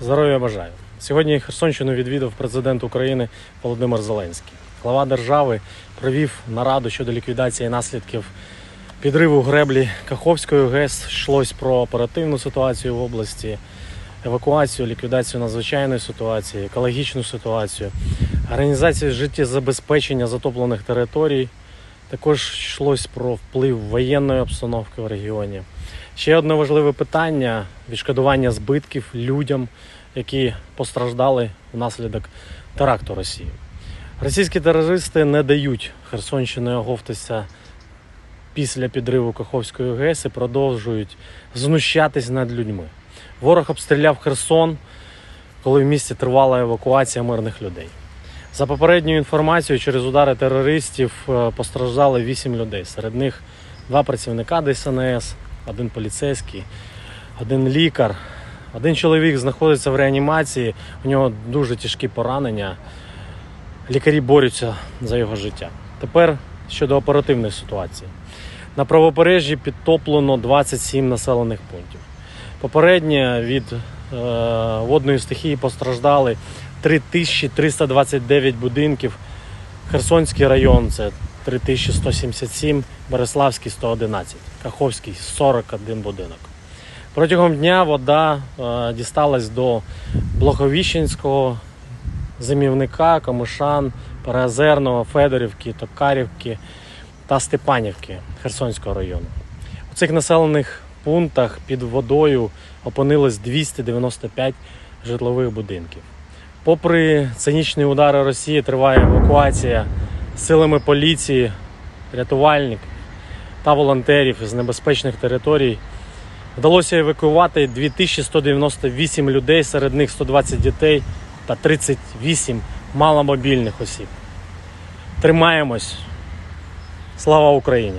Здоров'я бажаю. Сьогодні Херсонщину відвідав президент України Володимир Зеленський. Глава держави провів нараду щодо ліквідації наслідків підриву греблі Каховської ГЕС. Йшлось про оперативну ситуацію в області, евакуацію, ліквідацію надзвичайної ситуації, екологічну ситуацію, організацію життєзабезпечення затоплених територій. Також йшлось про вплив воєнної обстановки в регіоні. Ще одне важливе питання відшкодування збитків людям, які постраждали внаслідок теракту Росії. Російські терористи не дають Херсонщини оговтатися після підриву Каховської ГЕС і продовжують знущатись над людьми. Ворог обстріляв Херсон, коли в місті тривала евакуація мирних людей. За попередньою інформацією, через удари терористів е, постраждали 8 людей. Серед них два працівника ДСНС, один поліцейський, один лікар. Один чоловік знаходиться в реанімації, у нього дуже тяжкі поранення. Лікарі борються за його життя. Тепер щодо оперативної ситуації. На правобережжі підтоплено 27 населених пунктів. Попередньо від е, водної стихії постраждали 3329 будинків. Херсонський район це 3177, Береславський 111, Каховський 41 будинок. Протягом дня вода е, дісталась до Блоховіщенського, Зимівника, Комишан, Переозерного, Федорівки, Токарівки та Степанівки Херсонського району. У цих населених пунктах під водою опинилось 295 житлових будинків. Попри цинічні удари Росії, триває евакуація силами поліції, рятувальників та волонтерів з небезпечних територій. Вдалося евакуювати 2198 людей, серед них 120 дітей та 38 маломобільних осіб. Тримаємось. Слава Україні!